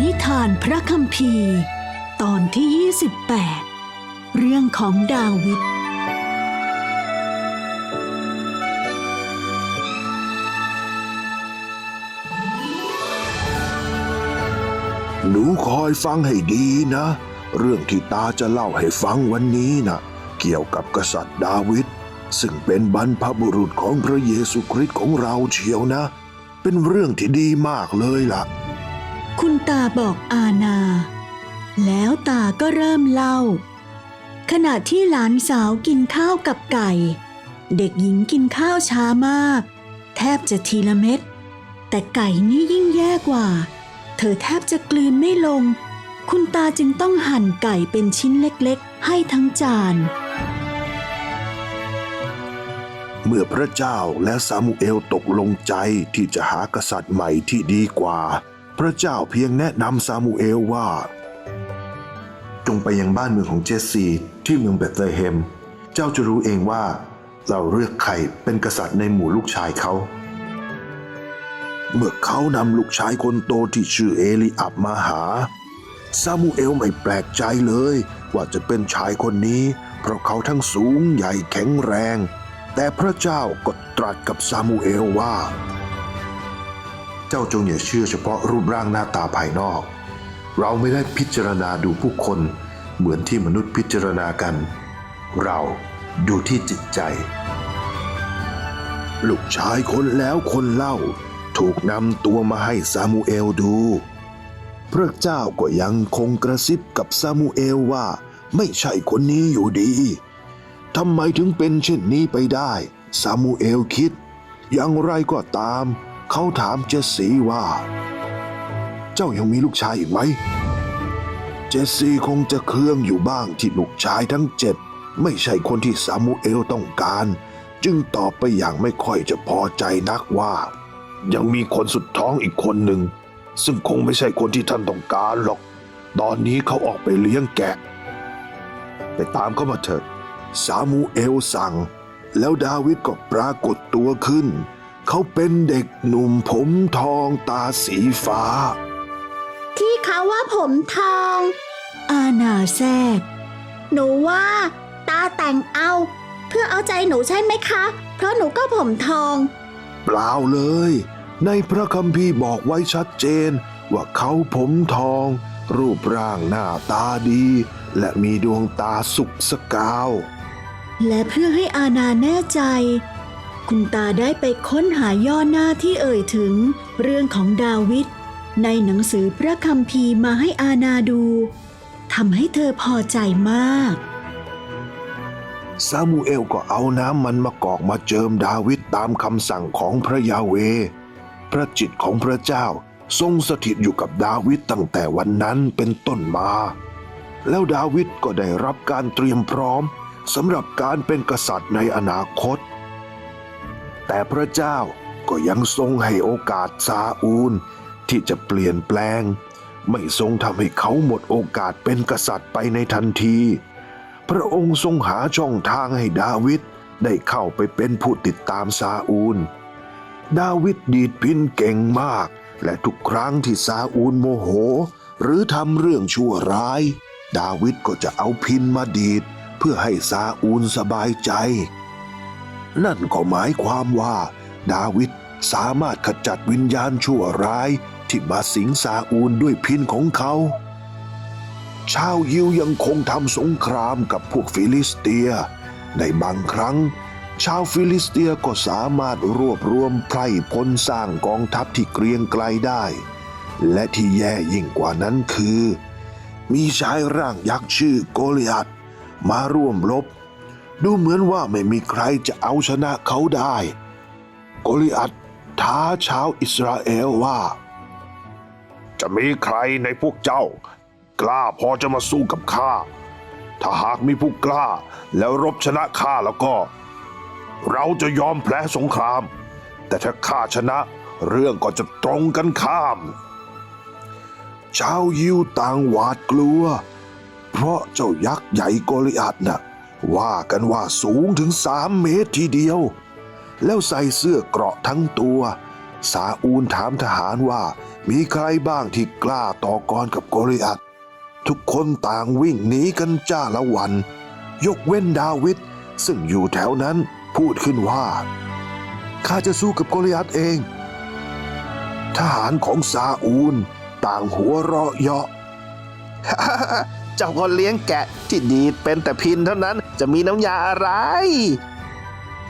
นิทานพระคัมภีร์ ตอนที่ 28 เรื่องของดาวิด หนูคอยฟังให้ดีนะ เรื่องที่ตาจะเล่าให้ฟังวันนี้นะเกี่ยวกับกษัตริย์ดาวิดซึ่งเป็นบรรพบุรุษของพระเยซูคริสต์ของเราเชียวนะ เป็นเรื่องที่ดีมากเลยล่ะ คุณตาบอกอาณา แล้วตาก็เริ่มเล่า ขณะที่หลานสาวกินข้าวกับไก่ เด็กหญิงกินข้าวช้ามาก แทบจะทีละเม็ด แต่ไก่นี่ยิ่งแย่กว่า เธอแทบจะกลืนไม่ลง คุณตาจึงต้องหั่นไก่เป็นชิ้นเล็กๆ ให้ทั้งจาน เมื่อพระเจ้าและซามูเอลตกลงใจที่จะหากษัตริย์ใหม่ที่ดีกว่า ระเจ้าเพียงแนะนำซามูเอลว่า จงไปยังบ้านเมืองของเจสซีที่เมืองเบธเลเฮม เจ้าจะรู้เองว่าเราเลือกใครเป็นกษัตริย์ในหมู่ลูกชายเขา เมื่อเขานำลูกชายคนโตที่ชื่อเอลีอับมาหา ซามูเอลไม่แปลกใจเลยว่าจะเป็นชายคนนี้ เพราะเขาทั้งสูงใหญ่แข็งแรง แต่พระเจ้าก็ตรัสกับซามูเอลว่า เจ้าจงอย่าเชื่อเฉพาะรูปร่างหน้าตาภายนอก เราไม่ได้พิจารณาดูผู้คนเหมือนที่มนุษย์พิจารณากัน เราดูที่จิตใจ ลูกชายคนแล้วคนเล่า ถูกนำตัวมาให้ซามูเอลดู พระเจ้าก็ยังคงกระซิบกับซามูเอลว่า ไม่ใช่คนนี้อยู่ดีทำไมถึงเป็นเช่นนี้ไปได้ ซามูเอลคิด อย่างไรก็ตาม เขาถามเจสซีว่า เจ้ายังมีลูกชายอีกไหม เจสซี่คงจะเครื่องอยู่บ้างที่ลูกชายทั้งเจ็ดไม่ใช่คนที่ซามูเอลต้องการ จึงตอบไปอย่างไม่ค่อยจะพอใจนักว่า ยังมีคนสุดท้องอีกคนหนึ่ง ซึ่งคงไม่ใช่คนที่ท่านต้องการหรอก ตอนนี้เขาออกไปเลี้ยงแกะ ไปตามเขามาเถิดซามูเอลสั่ง แล้วดาวิดก็ปรากฏตัวขึ้น เขาเป็นเด็กหนุ่มผมทองตาสีฟ้า ที่เขาว่าผมทอง อาณาแทรกหนูว่า ตาแต่งเอา เพื่อเอาใจหนูใช่ไหมคะ เพราะหนูก็ผมทอง เปล่าเลย ในพระคัมภีร์บอกไว้ชัดเจน ว่าเขาผมทอง รูปร่างหน้าตาดี และมีดวงตาสุกสกาว และเพื่อให้อาณาแน่ใจ คุณตาได้ไปค้นหาย่อหน้าที่เอ่ยถึงเรื่องของดาวิดในหนังสือพระคัมภีร์มาให้อาณาดูทำให้เธอพอใจมากซามูเอลก็เอาน้ำมันมะกอกมาเจิมดาวิดตามคำสั่งของพระยาเว พระจิตของพระเจ้าทรงสถิตอยู่กับดาวิดตั้งแต่วันนั้นเป็นต้นมา แล้วดาวิดก็ได้รับการเตรียมพร้อมสำหรับการเป็นกษัตริย์ในอนาคต แต่พระเจ้าก็ยังทรงให้โอกาสซาอูล ที่จะเปลี่ยนแปลง ไม่ทรงทำให้เขาหมดโอกาสเป็นกษัตริย์ไปในทันที พระองค์ทรงหาช่องทางให้ดาวิดได้เข้าไปเป็นผู้ติดตามซาอูล ดาวิดดีดพินเก่งมาก และทุกครั้งที่ซาอูลโมโห หรือทำเรื่องชั่วร้าย ดาวิดก็จะเอาพินมาดีดเพื่อให้ซาอูลสบายใจ นั่นก็หมายความว่า ดาวิดสามารถขจัดวิญญาณชั่วร้ายที่มาสิงซาอูลด้วยพินของเขา ชาวยิวยังคงทำสงครามกับพวกฟิลิสเตีย ในบางครั้ง ชาวฟิลิสเตียก็สามารถรวบรวมไพร่พลสร้างกองทัพที่เกรียงไกลได้ และที่แย่ยิ่งกว่านั้นคือ มีชายร่างยักษ์ชื่อโกลิอัตมาร่วมรบ ดูเหมือนว่าไม่มีใครจะเอาชนะเขาได้ โกลิอัตท้าชาวอิสราเอลว่า จะมีใครในพวกเจ้า กล้าพอจะมาสู้กับข้า ถ้าหากมีผู้กล้าแล้วรบชนะข้าแล้วก็ เราจะยอมแพ้สงคราม แต่ถ้าข้าชนะเรื่องก็จะตรงกันข้าม ชาวยิวต่างหวาดกลัว เพราะเจ้ายักษ์ใหญ่โกลิอัตน่ะ ว่ากันว่าสูงถึงสามเมตรทีเดียว แล้วใส่เสื้อเกราะทั้งตัว ซาอูลถามทหารว่ามีใครบ้างที่กล้าต่อกรกับโกริอัตทุกคนต่างวิ่งหนีกันจ้าละวัน ยกเว้นดาวิดซึ่งอยู่แถวนั้นพูดขึ้นว่า ข้าจะสู้กับโกริอัตเอง ทหารของซาอูลต่างหัวเราะเยาะ เจ้าคนเลี้ยงแกะที่ดีดเป็นแต่พินเท่านั้นจะมีน้ำยาอะไร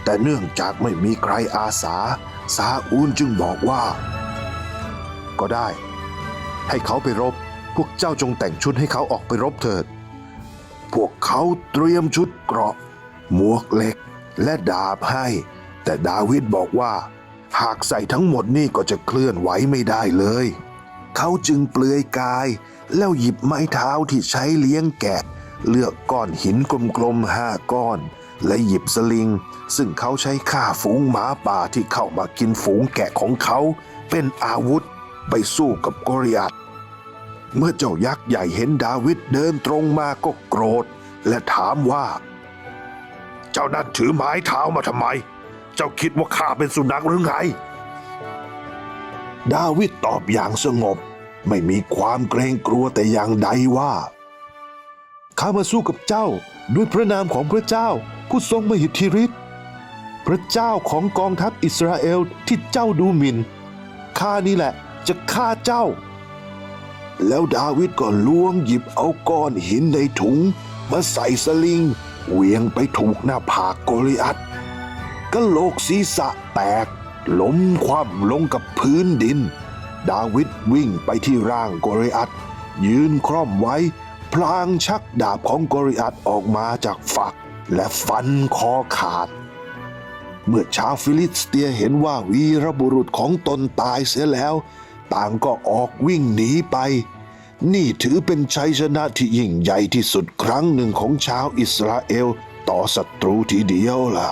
แต่เนื่องจากไม่มีใครอาสา ซาอูลจึงบอกว่า ก็ได้ ให้เขาไปรบ พวกเจ้าจงแต่งชุดให้เขาออกไปรบเถิด พวกเขาเตรียมชุดเกราะ หมวกเหล็กและดาบให้ แต่ดาวิดบอกว่า หากใส่ทั้งหมดนี่ก็จะเคลื่อนไหวไม่ได้เลย เขาจึงเปลือยกายแล้วหยิบไม้เท้าที่ใช้เลี้ยงแกะ เลือกก้อนหินกลมๆห้าก้อน และหยิบสลิง ซึ่งเขาใช้ฆ่าฝูงหมาป่าที่เข้ามากินฝูงแกะของเขา เป็นอาวุธไปสู้กับโกริอัตเมื่อเจ้ายักษ์ใหญ่เห็นดาวิดเดินตรงมาก็โกรธ และถามว่า เจ้านั่นถือไม้เท้ามาทำไม เจ้าคิดว่าข้าเป็นสุนัขหรือไง ดาวิดตอบอย่างสงบ ไม่มีความเกรงกลัวแต่อย่างใดว่าข้ามาสู้กับเจ้าด้วยพระนามของพระเจ้าผู้ทรงมหิทธิฤทธิ์พระเจ้าของกองทัพอิสราเอลที่เจ้าดูหมิ่นข้านี่แหละจะฆ่าเจ้า แล้วดาวิดก็ล้วงหยิบเอาก้อนหินในถุง มาใส่สลิงเหวียงไปถูกหน้าผากโกริอัตกะโหลกศีรษะแตกล้มคว่ำลงกับพื้นดิน ดาวิดวิ่งไปที่ร่างโกริอัตยืนคร่อมไว้ พลางชักดาบของโกริอัตออกมาจากฝัก และฟันคอขาด เมื่อชาวฟิลิสเตียเห็นว่าวีรบุรุษของตนตายเสียแล้ว ต่างก็ออกวิ่งหนีไป นี่ถือเป็นชัยชนะที่ยิ่งใหญ่ที่สุดครั้งหนึ่งของชาวอิสราเอล ต่อศัตรูทีเดียวล่ะ